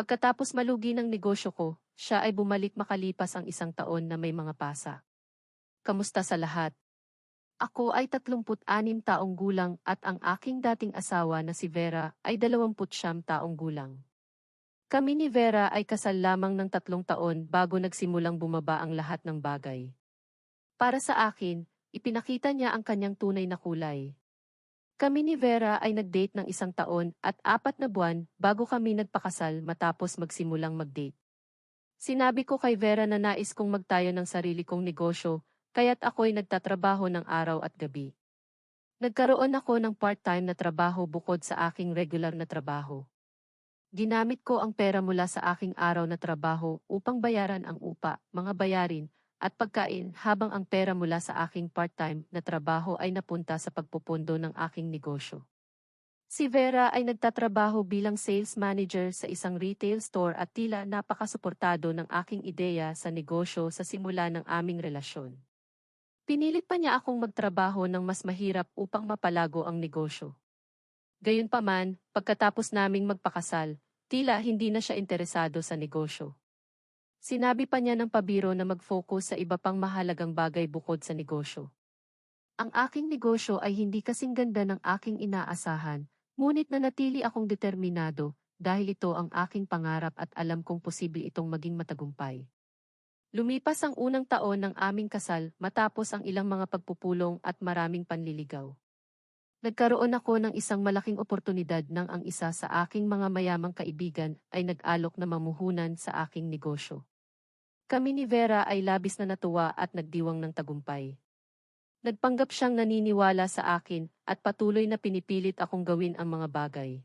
Pagkatapos malugi ng negosyo ko, siya ay bumalik makalipas ang isang taon na may mga pasa. Kamusta sa lahat? Ako ay 36 taong gulang at ang aking dating asawa na si Vera ay 29 taong gulang. Kami ni Vera ay kasal lamang ng tatlong taon bago nagsimulang bumaba ang lahat ng bagay. Para sa akin, ipinakita niya ang kanyang tunay na kulay. Kami ni Vera ay nag-date ng isang taon at apat na buwan bago kami nagpakasal matapos magsimulang mag-date. Sinabi ko kay Vera na nais kong magtayo ng sarili kong negosyo kaya't ako'y nagtatrabaho ng araw at gabi. Nagkaroon ako ng part-time na trabaho bukod sa aking regular na trabaho. Ginamit ko ang pera mula sa aking araw na trabaho upang bayaran ang upa, mga bayarin, at pagkain habang ang pera mula sa aking part-time na trabaho ay napunta sa pagpupundo ng aking negosyo. Si Vera ay nagtatrabaho bilang sales manager sa isang retail store at tila napakasuportado ng aking ideya sa negosyo sa simula ng aming relasyon. Pinilit pa niya akong magtrabaho ng mas mahirap upang mapalago ang negosyo. Gayunpaman, pagkatapos naming magpakasal, tila hindi na siya interesado sa negosyo. Sinabi pa niya ng pabiro na mag-focus sa iba pang mahalagang bagay bukod sa negosyo. Ang aking negosyo ay hindi kasing ganda ng aking inaasahan, ngunit nanatili akong determinado dahil ito ang aking pangarap at alam kong posible itong maging matagumpay. Lumipas ang unang taon ng aming kasal matapos ang ilang mga pagpupulong at maraming panliligaw. Nagkaroon ako ng isang malaking oportunidad nang ang isa sa aking mga mayamang kaibigan ay nag-alok na mamuhunan sa aking negosyo. Kami ni Vera ay labis na natuwa at nagdiwang ng tagumpay. Nagpanggap siyang naniniwala sa akin at patuloy na pinipilit akong gawin ang mga bagay.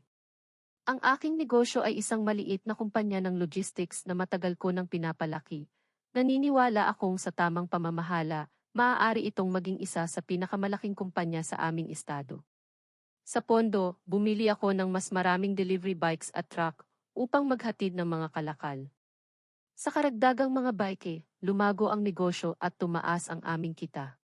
Ang aking negosyo ay isang maliit na kumpanya ng logistics na matagal ko nang pinapalaki Naniniwala akong sa tamang pamamahala, maaari itong maging isa sa pinakamalaking kumpanya sa aming estado. Sa pondo, bumili ako ng mas maraming delivery bikes at truck upang maghatid ng mga kalakal. Sa karagdagang mga bike, lumago ang negosyo at tumaas ang aming kita.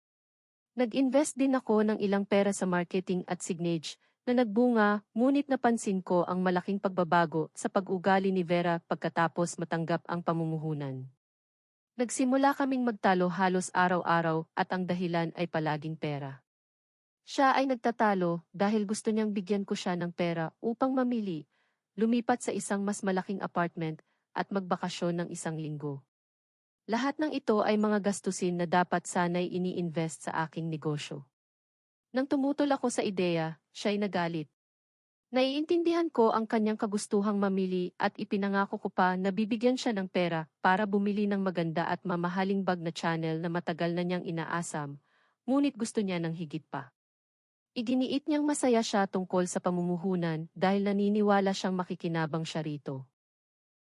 Nag-invest din ako ng ilang pera sa marketing at signage na nagbunga, ngunit napansin ko ang malaking pagbabago sa pag-ugali ni Vera pagkatapos matanggap ang pamumuhunan. Nagsimula kaming magtalo halos araw-araw at ang dahilan ay palaging pera. Siya ay nagtatalo dahil gusto niyang bigyan ko siya ng pera upang mamili, lumipat sa isang mas malaking apartment at magbakasyon ng isang linggo. Lahat ng ito ay mga gastusin na dapat sanay ini-invest sa aking negosyo. Nang tumutol ako sa ideya, siya'y nagalit. Naiintindihan ko ang kanyang kagustuhang mamili at ipinangako ko pa na bibigyan siya ng pera para bumili ng maganda at mamahaling bag na channel na matagal na niyang inaasam, ngunit gusto niya ng higit pa. Iginiit niyang masaya siya tungkol sa pamumuhunan dahil naniniwala siyang makikinabang siya rito.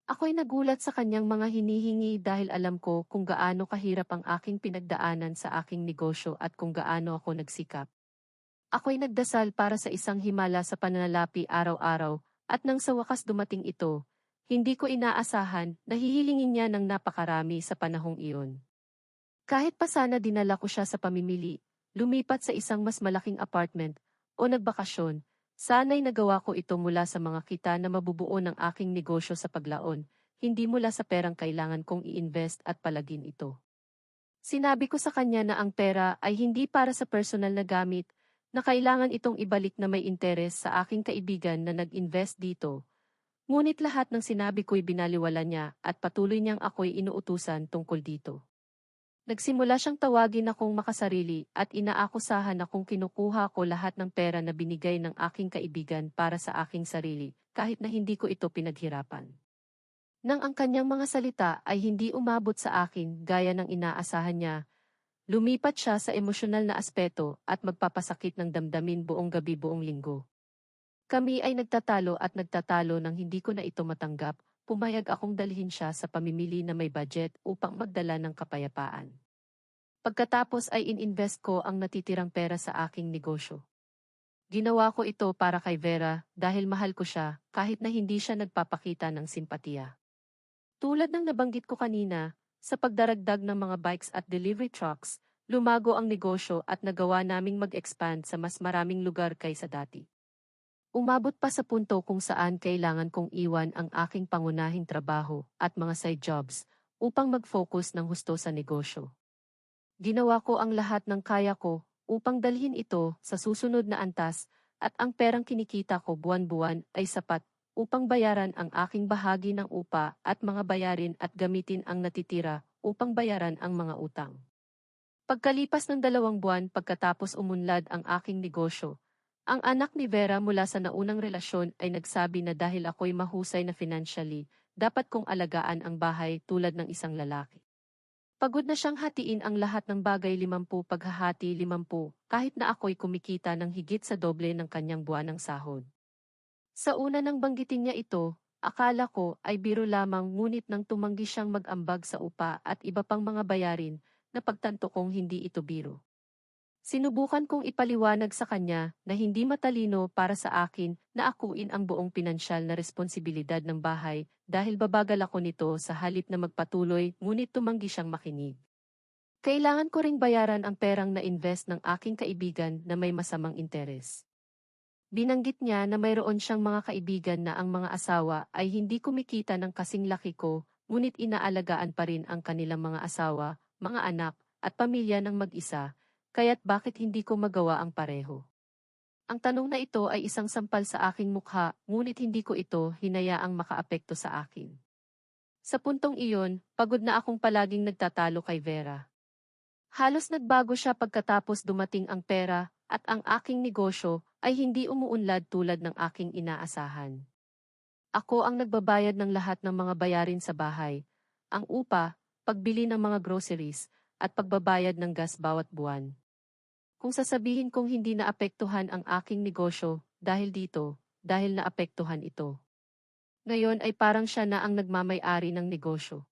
Ako'y nagulat sa kanyang mga hinihingi dahil alam ko kung gaano kahirap ang aking pinagdaanan sa aking negosyo at kung gaano ako nagsikap. Ako'y nagdasal para sa isang himala sa pananalapi araw-araw, at nang sa wakas dumating ito, hindi ko inaasahan na hihilingin niya ng napakarami sa panahong iyon. Kahit pa sana dinala ko siya sa pamimili, lumipat sa isang mas malaking apartment, o nagbakasyon, sana'y nagawa ko ito mula sa mga kita na mabubuo ng aking negosyo sa paglaon, hindi mula sa perang kailangan kong i-invest at palagin ito. Sinabi ko sa kanya na ang pera ay hindi para sa personal na gamit, na kailangan itong ibalik na may interes sa aking kaibigan na nag-invest dito. Ngunit lahat ng sinabi ko'y binaliwala niya at patuloy niyang ako'y inuutusan tungkol dito. Nagsimula siyang tawagin akong makasarili at inaakusahan akong kinukuha ko lahat ng pera na binigay ng aking kaibigan para sa aking sarili, kahit na hindi ko ito pinaghirapan. Nang ang kanyang mga salita ay hindi umabot sa akin gaya ng inaasahan niya, Lumipat siya sa emosyonal na aspeto at magpapasakit ng damdamin buong gabi buong linggo. Kami ay nagtatalo at nagtatalo nang hindi ko na ito matanggap, pumayag akong dalhin siya sa pamimili na may budget upang magdala ng kapayapaan. Pagkatapos ay ininvest ko ang natitirang pera sa aking negosyo. Ginawa ko ito para kay Vera dahil mahal ko siya kahit na hindi siya nagpapakita ng simpatiya. Tulad ng nabanggit ko kanina, sa pagdaragdag ng mga bikes at delivery trucks, lumago ang negosyo at nagawa naming mag-expand sa mas maraming lugar kaysa dati. Umabot pa sa punto kung saan kailangan kong iwan ang aking pangunahing trabaho at mga side jobs upang mag-focus ng husto sa negosyo. Ginawa ko ang lahat ng kaya ko upang dalhin ito sa susunod na antas at ang perang kinikita ko buwan-buwan ay sapat upang bayaran ang aking bahagi ng upa at mga bayarin at gamitin ang natitira upang bayaran ang mga utang. Pagkalipas ng dalawang buwan pagkatapos umunlad ang aking negosyo, ang anak ni Vera mula sa naunang relasyon ay nagsabi na dahil ako'y mahusay na financially, dapat kong alagaan ang bahay tulad ng isang lalaki. Pagod na siyang hatiin ang lahat ng bagay limampu paghahati limampu, kahit na ako'y kumikita ng higit sa doble ng kanyang buwan ng sahod. Sa una nang banggitin niya ito, akala ko ay biro lamang ngunit nang tumanggi siyang mag-ambag sa upa at iba pang mga bayarin, napagtanto kong hindi ito biro. Sinubukan kong ipaliwanag sa kanya na hindi matalino para sa akin na akuin ang buong pinansyal na responsibilidad ng bahay dahil babagal ako nito sa halip na magpatuloy ngunit tumanggi siyang makinig. Kailangan ko ring bayaran ang perang na-invest ng aking kaibigan na may masamang interes. Binanggit niya na mayroon siyang mga kaibigan na ang mga asawa ay hindi kumikita ng kasing laki ko, ngunit inaalagaan pa rin ang kanilang mga asawa, mga anak, at pamilya ng mag-isa, kaya't bakit hindi ko magawa ang pareho? Ang tanong na ito ay isang sampal sa aking mukha, ngunit hindi ko ito hinayaang makaapekto sa akin. Sa puntong iyon, pagod na akong palaging nagtatalo kay Vera. Halos nagbago siya pagkatapos dumating ang pera, at ang aking negosyo ay hindi umuunlad tulad ng aking inaasahan. Ako ang nagbabayad ng lahat ng mga bayarin sa bahay, ang upa, pagbili ng mga groceries, at pagbabayad ng gas bawat buwan. Kung sasabihin kong hindi naapektuhan ang aking negosyo, dahil dito, dahil naapektuhan ito. Ngayon ay parang siya na ang nagmamay-ari ng negosyo.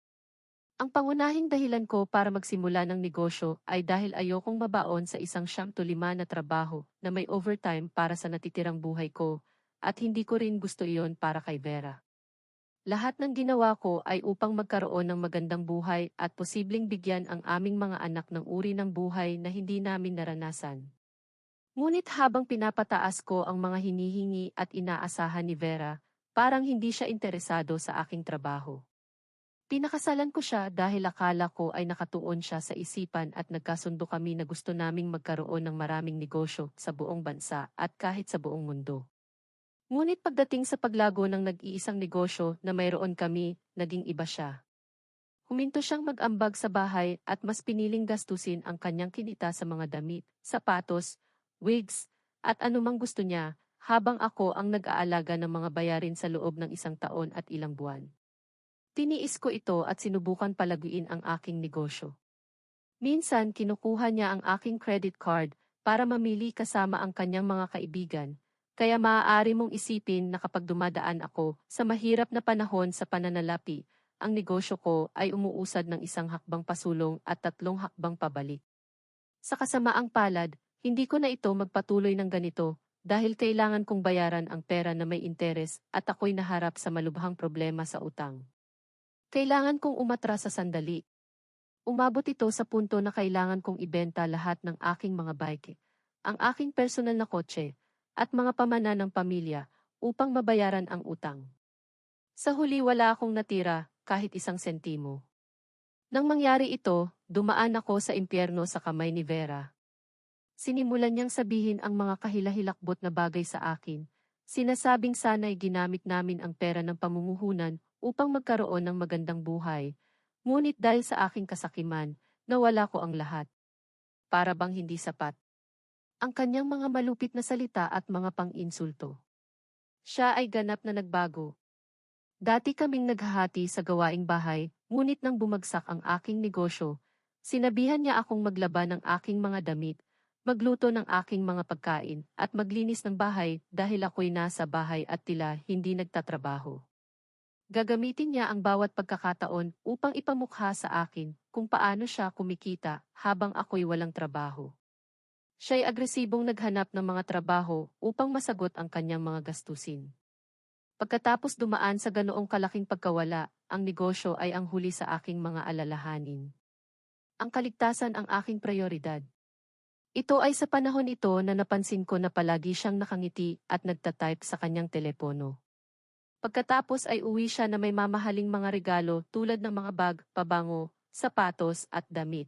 Ang pangunahing dahilan ko para magsimula ng negosyo ay dahil ayokong mabaon sa isang siyam to lima na trabaho na may overtime para sa natitirang buhay ko, at hindi ko rin gusto iyon para kay Vera. Lahat ng ginawa ko ay upang magkaroon ng magandang buhay at posibleng bigyan ang aming mga anak ng uri ng buhay na hindi namin naranasan. Ngunit habang pinapataas ko ang mga hinihingi at inaasahan ni Vera, parang hindi siya interesado sa aking trabaho. Pinakasalan ko siya dahil akala ko ay nakatuon siya sa isipan at nagkasundo kami na gusto naming magkaroon ng maraming negosyo sa buong bansa at kahit sa buong mundo. Ngunit pagdating sa paglago ng nag-iisang negosyo na mayroon kami, naging iba siya. Huminto siyang mag-ambag sa bahay at mas piniling gastusin ang kanyang kinita sa mga damit, sapatos, wigs, at anumang gusto niya, habang ako ang nag-aalaga ng mga bayarin sa loob ng isang taon at ilang buwan. Tiniis ko ito at sinubukan palaguin ang aking negosyo. Minsan kinukuha niya ang aking credit card para mamili kasama ang kanyang mga kaibigan, kaya maaari mong isipin na kapag dumadaan ako sa mahirap na panahon sa pananalapi, ang negosyo ko ay umuusad ng isang hakbang pasulong at tatlong hakbang pabalik. Sa kasamaang palad, hindi ko na ito magpatuloy ng ganito dahil kailangan kong bayaran ang pera na may interes at ako'y naharap sa malubhang problema sa utang. Kailangan kong umatras sa sandali. Umabot ito sa punto na kailangan kong ibenta lahat ng aking mga bike, ang aking personal na kotse, at mga pamana ng pamilya upang mabayaran ang utang. Sa huli wala akong natira kahit isang sentimo. Nang mangyari ito, dumaan ako sa impyerno sa kamay ni Vera. Sinimulan niyang sabihin ang mga kahilahilakbot na bagay sa akin. Sinasabing sana'y ginamit namin ang pera ng pamumuhunan upang magkaroon ng magandang buhay. Ngunit dahil sa aking kasakiman, nawala ko ang lahat. Para bang hindi sapat ang kanyang mga malupit na salita at mga pang-insulto. Siya ay ganap na nagbago. Dati kaming naghahati sa gawaing bahay, ngunit nang bumagsak ang aking negosyo, sinabihan niya akong maglaba ng aking mga damit, magluto ng aking mga pagkain, at maglinis ng bahay dahil ako'y nasa bahay at tila hindi nagtatrabaho. Gagamitin niya ang bawat pagkakataon upang ipamukha sa akin kung paano siya kumikita habang ako'y walang trabaho. Siya'y agresibong naghanap ng mga trabaho upang masagot ang kanyang mga gastusin. Pagkatapos dumaan sa ganoong kalaking pagkawala, ang negosyo ay ang huli sa aking mga alalahanin. Ang kaligtasan ang aking prioridad. Ito ay sa panahon ito na napansin ko na palagi siyang nakangiti at nagtatype sa kanyang telepono. Pagkatapos ay uwi siya na may mamahaling mga regalo tulad ng mga bag, pabango, sapatos at damit.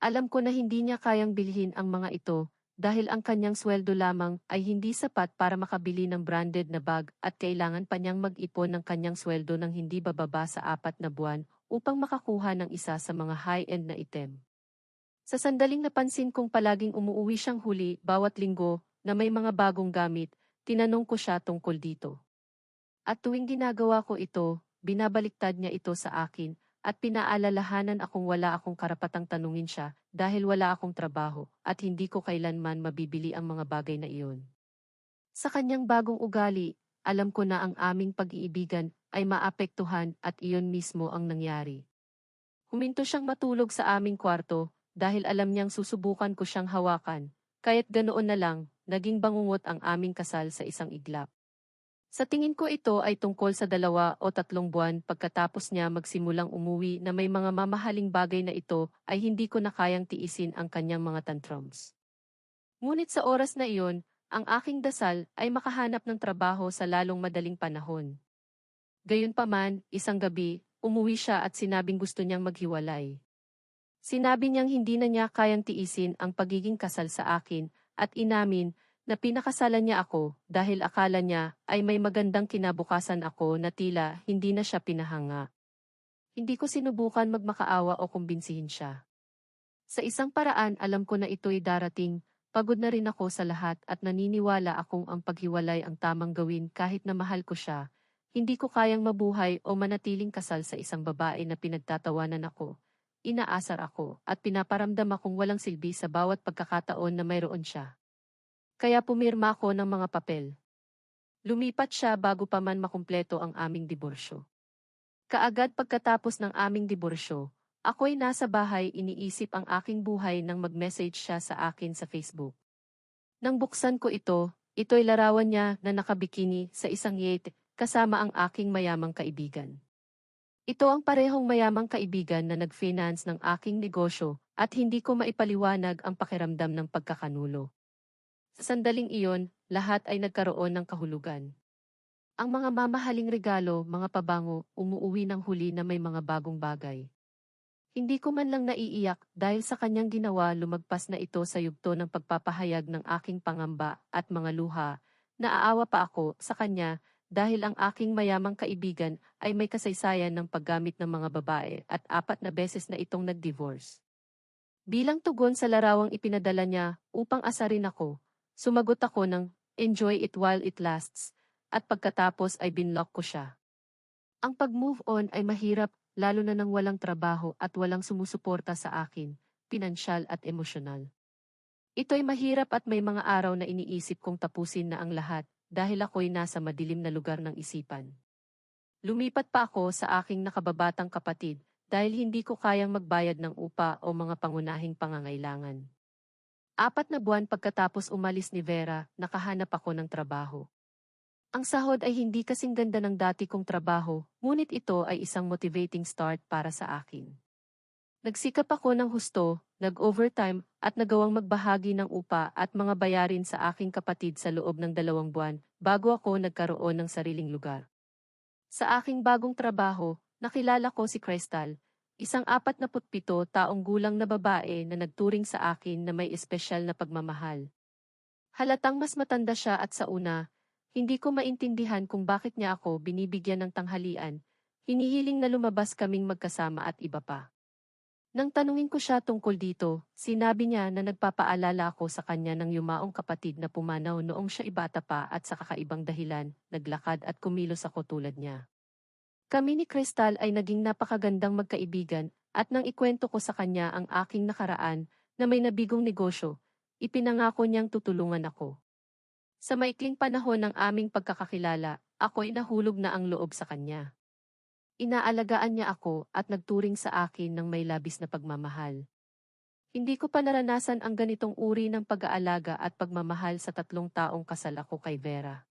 Alam ko na hindi niya kayang bilhin ang mga ito dahil ang kanyang sweldo lamang ay hindi sapat para makabili ng branded na bag at kailangan pa niyang mag-ipon ng kanyang sweldo ng hindi bababa sa apat na buwan upang makakuha ng isa sa mga high-end na item. Sa sandaling napansin kong palaging umuuwi siyang huli bawat linggo na may mga bagong gamit, tinanong ko siya tungkol dito. At tuwing ginagawa ko ito, binabaliktad niya ito sa akin at pinaalalahanan akong wala akong karapatang tanungin siya dahil wala akong trabaho at hindi ko kailanman mabibili ang mga bagay na iyon. Sa kanyang bagong ugali, alam ko na ang aming pag-iibigan ay maapektuhan at iyon mismo ang nangyari. Huminto siyang matulog sa aming kwarto dahil alam niyang susubukan ko siyang hawakan, kaya't ganoon na lang, naging bangungot ang aming kasal sa isang iglap. Sa tingin ko ito ay tungkol sa dalawa o tatlong buwan pagkatapos niya magsimulang umuwi na may mga mamahaling bagay na ito ay hindi ko na kayang tiisin ang kanyang mga tantrums. Ngunit sa oras na iyon, ang aking dasal ay makahanap ng trabaho sa lalong madaling panahon. Gayunpaman, isang gabi, umuwi siya at sinabing gusto niyang maghiwalay. Sinabi niyang hindi na niya kayang tiisin ang pagiging kasal sa akin at inamin na pinakasalan niya ako dahil akala niya ay may magandang kinabukasan ako na tila hindi na siya pinahanga. Hindi ko sinubukan magmakaawa o kumbinsihin siya. Sa isang paraan alam ko na ito'y darating, pagod na rin ako sa lahat at naniniwala akong ang paghiwalay ang tamang gawin kahit na mahal ko siya. Hindi ko kayang mabuhay o manatiling kasal sa isang babae na pinagtatawanan ako. Inaasar ako at pinaparamdam akong walang silbi sa bawat pagkakataon na mayroon siya. Kaya pumirma ako ng mga papel. Lumipat siya bago pa man makumpleto ang aming diborsyo. Kaagad pagkatapos ng aming diborsyo, ako'y nasa bahay iniisip ang aking buhay nang mag-message siya sa akin sa Facebook. Nang buksan ko ito, ito'y larawan niya na nakabikini sa isang yate kasama ang aking mayamang kaibigan. Ito ang parehong mayamang kaibigan na nag-finance ng aking negosyo at hindi ko maipaliwanag ang pakiramdam ng pagkakanulo. Sa sandaling iyon, lahat ay nagkaroon ng kahulugan. Ang mga mamahaling regalo, mga pabango, umuuwi ng huli na may mga bagong bagay. Hindi ko man lang naiiyak dahil sa kanyang ginawa lumagpas na ito sa yugto ng pagpapahayag ng aking pangamba at mga luha. Naaawa pa ako sa kanya dahil ang aking mayamang kaibigan ay may kasaysayan ng paggamit ng mga babae at apat na beses na itong nag-divorce. Bilang tugon sa larawang ipinadala niya upang asarin ako, Sumagot ako ng, enjoy it while it lasts, at pagkatapos ay binlock ko siya. Ang pag-move on ay mahirap, lalo na nang walang trabaho at walang sumusuporta sa akin, pinansyal at emosyonal. Ito'y mahirap at may mga araw na iniisip kong tapusin na ang lahat, dahil ako'y nasa madilim na lugar ng isipan. Lumipat pa ako sa aking nakababatang kapatid, dahil hindi ko kayang magbayad ng upa o mga pangunahing pangangailangan. Apat na buwan pagkatapos umalis ni Vera, nakahanap ako ng trabaho. Ang sahod ay hindi kasing ganda ng dati kong trabaho, ngunit ito ay isang motivating start para sa akin. Nagsikap ako ng husto, nag-overtime, at nagawang magbahagi ng upa at mga bayarin sa aking kapatid sa loob ng dalawang buwan bago ako nagkaroon ng sariling lugar. Sa aking bagong trabaho, nakilala ko si Crystal, Isang apat na putpito taong gulang na babae na nagturing sa akin na may espesyal na pagmamahal. Halatang mas matanda siya at sa una, hindi ko maintindihan kung bakit niya ako binibigyan ng tanghalian, hinihiling na lumabas kaming magkasama at iba pa. Nang tanungin ko siya tungkol dito, sinabi niya na nagpapaalala ako sa kanya ng yumaong kapatid na pumanaw noong siya ibata pa at sa kakaibang dahilan, naglakad at kumilos ako tulad niya. Kami ni Crystal ay naging napakagandang magkaibigan at nang ikwento ko sa kanya ang aking nakaraan na may nabigong negosyo, ipinangako niyang tutulungan ako. Sa maikling panahon ng aming pagkakakilala, ako'y nahulog na ang loob sa kanya. Inaalagaan niya ako at nagturing sa akin ng may labis na pagmamahal. Hindi ko pa naranasan ang ganitong uri ng pag-aalaga at pagmamahal sa tatlong taong kasal ako kay Vera.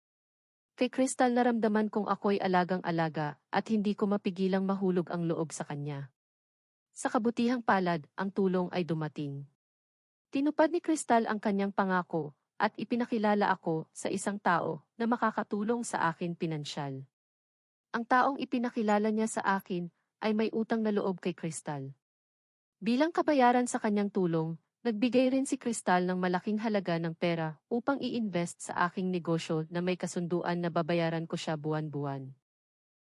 Kay Crystal naramdaman kong ako'y alagang-alaga at hindi ko mapigilang mahulog ang loob sa kanya. Sa kabutihang palad, ang tulong ay dumating. Tinupad ni Crystal ang kanyang pangako at ipinakilala ako sa isang tao na makakatulong sa akin pinansyal. Ang taong ipinakilala niya sa akin ay may utang na loob kay Crystal. Bilang kabayaran sa kanyang tulong, nagbigay rin si Crystal ng malaking halaga ng pera upang i-invest sa aking negosyo na may kasunduan na babayaran ko siya buwan-buwan.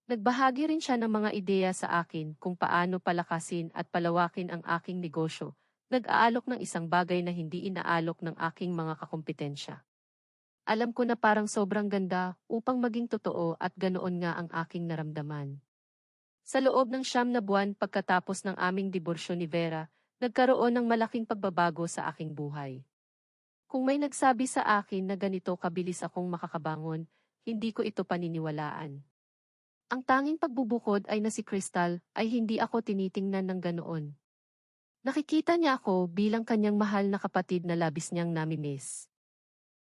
Nagbahagi rin siya ng mga ideya sa akin kung paano palakasin at palawakin ang aking negosyo nag-aalok ng isang bagay na hindi inaalok ng aking mga kakumpetensya. Alam ko na parang sobrang ganda upang maging totoo at ganoon nga ang aking naramdaman. Sa loob ng siyam na buwan pagkatapos ng aming diborsyo ni Vera, nagkaroon ng malaking pagbabago sa aking buhay. Kung may nagsabi sa akin na ganito kabilis akong makakabangon, hindi ko ito paniniwalaan. Ang tanging pagbubukod ay na si Crystal ay hindi ako tinitingnan ng ganoon. Nakikita niya ako bilang kanyang mahal na kapatid na labis niyang namimiss.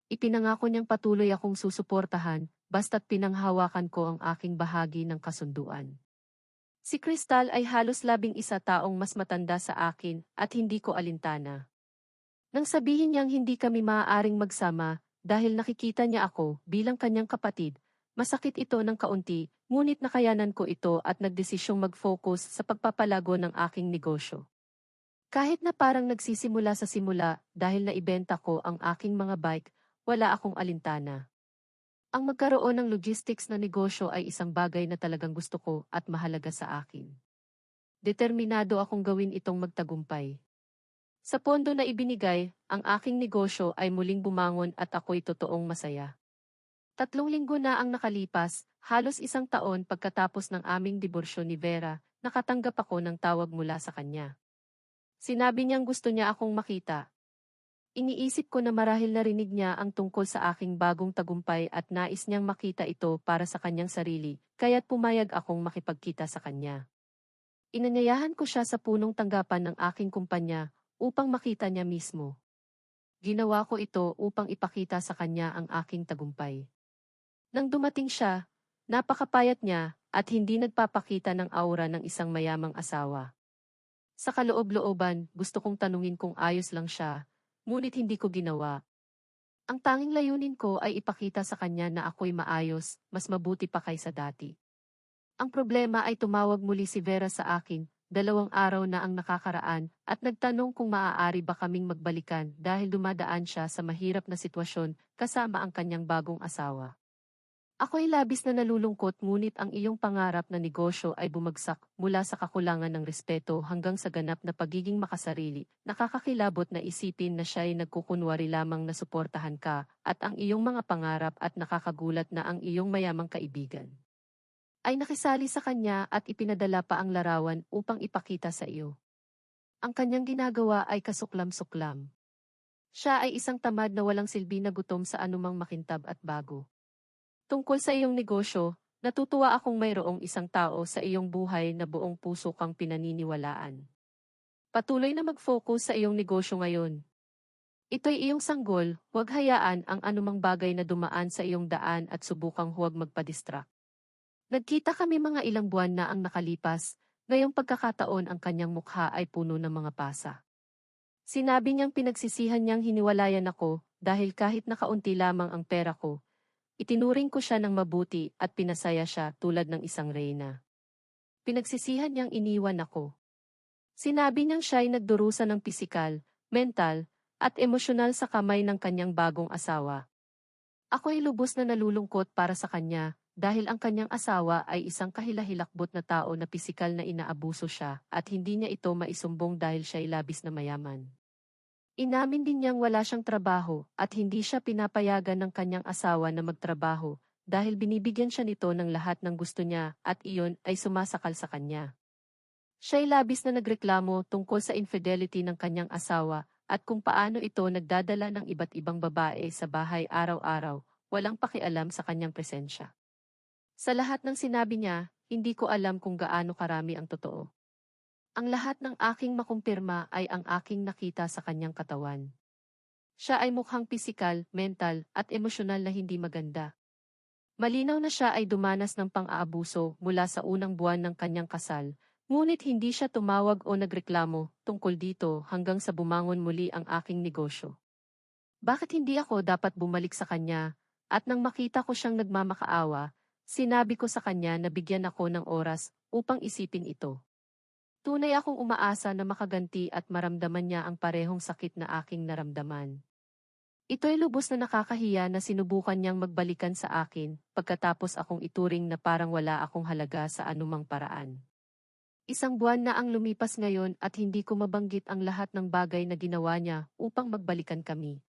Ipinangako niyang patuloy akong susuportahan, basta't pinanghawakan ko ang aking bahagi ng kasunduan. Si Crystal ay halos labing isa taong mas matanda sa akin at hindi ko alintana. Nang sabihin niyang hindi kami maaaring magsama dahil nakikita niya ako bilang kanyang kapatid, masakit ito ng kaunti, ngunit nakayanan ko ito at nagdesisyong mag-focus sa pagpapalago ng aking negosyo. Kahit na parang nagsisimula sa simula dahil naibenta ko ang aking mga bike, wala akong alintana. Ang magkaroon ng logistics na negosyo ay isang bagay na talagang gusto ko at mahalaga sa akin. Determinado akong gawin itong magtagumpay. Sa pondo na ibinigay, ang aking negosyo ay muling bumangon at ako'y totoong masaya. Tatlong linggo na ang nakalipas, halos isang taon pagkatapos ng aming diborsyo ni Vera, nakatanggap ako ng tawag mula sa kanya. Sinabi niyang gusto niya akong makita. Iniisip ko na marahil narinig niya ang tungkol sa aking bagong tagumpay at nais niyang makita ito para sa kanyang sarili, kaya't pumayag akong makipagkita sa kanya. Inanyayahan ko siya sa punong tanggapan ng aking kumpanya upang makita niya mismo. Ginawa ko ito upang ipakita sa kanya ang aking tagumpay. Nang dumating siya, napakapayat niya at hindi nagpapakita ng aura ng isang mayamang asawa. Sa kaloob-looban, gusto kong tanungin kung ayos lang siya, ngunit hindi ko ginawa. Ang tanging layunin ko ay ipakita sa kanya na ako'y maayos, mas mabuti pa kaysa dati. Ang problema ay tumawag muli si Vera sa akin, dalawang araw na ang nakakaraan, at nagtanong kung maaari ba kaming magbalikan dahil dumadaan siya sa mahirap na sitwasyon kasama ang kanyang bagong asawa. Ako'y labis na nalulungkot ngunit ang iyong pangarap na negosyo ay bumagsak mula sa kakulangan ng respeto hanggang sa ganap na pagiging makasarili. Nakakakilabot na isipin na siya ay nagkukunwari lamang na suportahan ka at ang iyong mga pangarap at nakakagulat na ang iyong mayamang kaibigan. Ay nakisali sa kanya at ipinadala pa ang larawan upang ipakita sa iyo. Ang kanyang ginagawa ay kasuklam-suklam. Siya ay isang tamad na walang silbi na gutom sa anumang makintab at bago. Tungkol sa iyong negosyo, natutuwa akong mayroong isang tao sa iyong buhay na buong puso kang pinaniniwalaan. Patuloy na mag-focus sa iyong negosyo ngayon. Ito'y iyong sanggol, huwag hayaan ang anumang bagay na dumaan sa iyong daan at subukang huwag magpadistract. Nagkita kami mga ilang buwan na ang nakalipas, ngayong pagkakataon ang kanyang mukha ay puno ng mga pasa. Sinabi niyang pinagsisihan niyang hiniwalayan ako dahil kahit nakaunti lamang ang pera ko, Itinuring ko siya ng mabuti at pinasaya siya tulad ng isang reyna. Pinagsisihan niyang iniwan ako. Sinabi niyang siya ay nagdurusa ng pisikal, mental, at emosyonal sa kamay ng kanyang bagong asawa. Ako ay lubos na nalulungkot para sa kanya dahil ang kanyang asawa ay isang kahilahilakbot na tao na pisikal na inaabuso siya at hindi niya ito maisumbong dahil siya ay labis na mayaman. Inamin din niyang wala siyang trabaho at hindi siya pinapayagan ng kanyang asawa na magtrabaho dahil binibigyan siya nito ng lahat ng gusto niya at iyon ay sumasakal sa kanya. Siya'y labis na nagreklamo tungkol sa infidelity ng kanyang asawa at kung paano ito nagdadala ng iba't ibang babae sa bahay araw-araw, walang pakialam sa kanyang presensya. Sa lahat ng sinabi niya, hindi ko alam kung gaano karami ang totoo. Ang lahat ng aking makumpirma ay ang aking nakita sa kanyang katawan. Siya ay mukhang pisikal, mental, at emosyonal na hindi maganda. Malinaw na siya ay dumanas ng pang-aabuso mula sa unang buwan ng kanyang kasal, Ngunit hindi siya tumawag o nagreklamo tungkol dito hanggang sa bumangon muli ang aking negosyo. Bakit hindi ako dapat bumalik sa kanya? At nang makita ko siyang nagmamakaawa, sinabi ko sa kanya na bigyan ako ng oras upang isipin ito. Tunay akong umaasa na makaganti at maramdaman niya ang parehong sakit na aking naramdaman. Ito'y lubos na nakakahiya na sinubukan niyang magbalikan sa akin pagkatapos akong ituring na parang wala akong halaga sa anumang paraan. Isang buwan na ang lumipas ngayon at hindi ko mabanggit ang lahat ng bagay na ginawa niya upang magbalikan kami.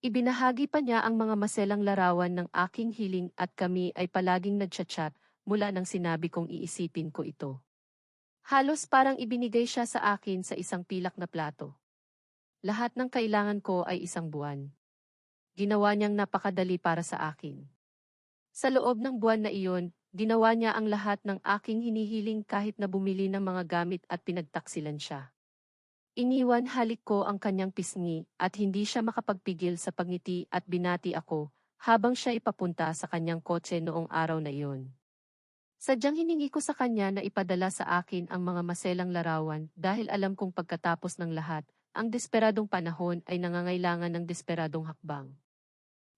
Ibinahagi pa niya ang mga maselang larawan ng aking hiling at kami ay palaging nagchat-chat mula nang sinabi kong iisipin ko ito. Halos parang ibinigay siya sa akin sa isang pilak na plato. Lahat ng kailangan ko ay isang buwan. Ginawa niyang napakadali para sa akin. Sa loob ng buwan na iyon, ginawa niya ang lahat ng aking hinihiling kahit na bumili ng mga gamit at pinagtaksilan siya. Iniwan halik ko ang kanyang pisngi at hindi siya makapagpigil sa pangiti at binati ako habang siya ipapunta sa kanyang kotse noong araw na iyon. Sadyang hiningi ko sa kanya na ipadala sa akin ang mga maselang larawan dahil alam kong pagkatapos ng lahat, ang desperadong panahon ay nangangailangan ng desperadong hakbang.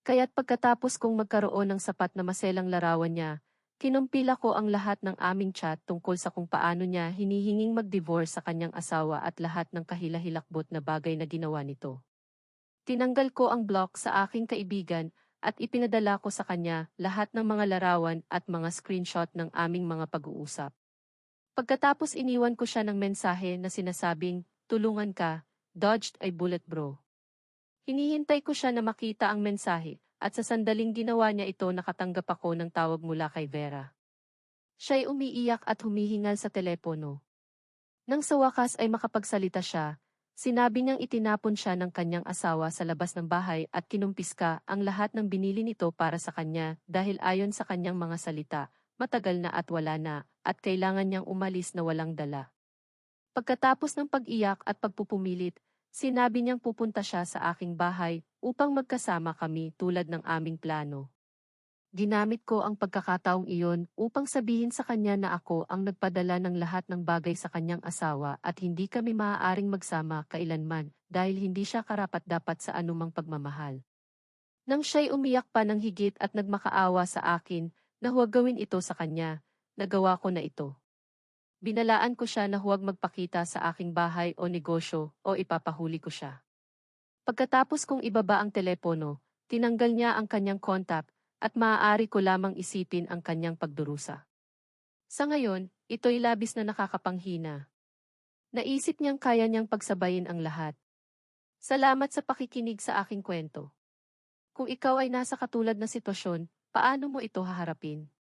Kaya't pagkatapos kong magkaroon ng sapat na maselang larawan niya, Kinumpila ko ang lahat ng aming chat tungkol sa kung paano niya hinihinging mag-divorce sa kanyang asawa at lahat ng kahilahilakbot na bagay na ginawa nito. Tinanggal ko ang block sa aking kaibigan at ipinadala ko sa kanya lahat ng mga larawan at mga screenshot ng aming mga pag-uusap. Pagkatapos iniwan ko siya ng mensahe na sinasabing, tulungan ka, dodged ay bullet bro. Hinihintay ko siya na makita ang mensahe at sa sandaling ginawa niya ito nakatanggap ako ng tawag mula kay Vera. Siya'y umiiyak at humihingal sa telepono. Nang sa wakas ay makapagsalita siya, sinabi niyang itinapon siya ng kanyang asawa sa labas ng bahay at kinumpiska ang lahat ng binili nito para sa kanya dahil ayon sa kanyang mga salita, matagal na at wala na, at kailangan niyang umalis na walang dala. Pagkatapos ng pag-iyak at pagpupumilit, Sinabi niyang pupunta siya sa aking bahay upang magkasama kami tulad ng aming plano. Ginamit ko ang pagkakataong iyon upang sabihin sa kanya na ako ang nagpadala ng lahat ng bagay sa kanyang asawa at hindi kami maaaring magsama kailanman dahil hindi siya karapat-dapat sa anumang pagmamahal. Nang siya'y umiyak pa ng higit at nagmakaawa sa akin na huwag gawin ito sa kanya, nagawa ko na ito. Binalaan ko siya na huwag magpakita sa aking bahay o negosyo o ipapahuli ko siya. Pagkatapos kong ibaba ang telepono, tinanggal niya ang kanyang kontak at maaari ko lamang isipin ang kanyang pagdurusa. Sa ngayon, ito'y labis na nakakapanghina. Naisip niyang kaya niyang pagsabayin ang lahat. Salamat sa pakikinig sa aking kwento. Kung ikaw ay nasa katulad na sitwasyon, paano mo ito haharapin?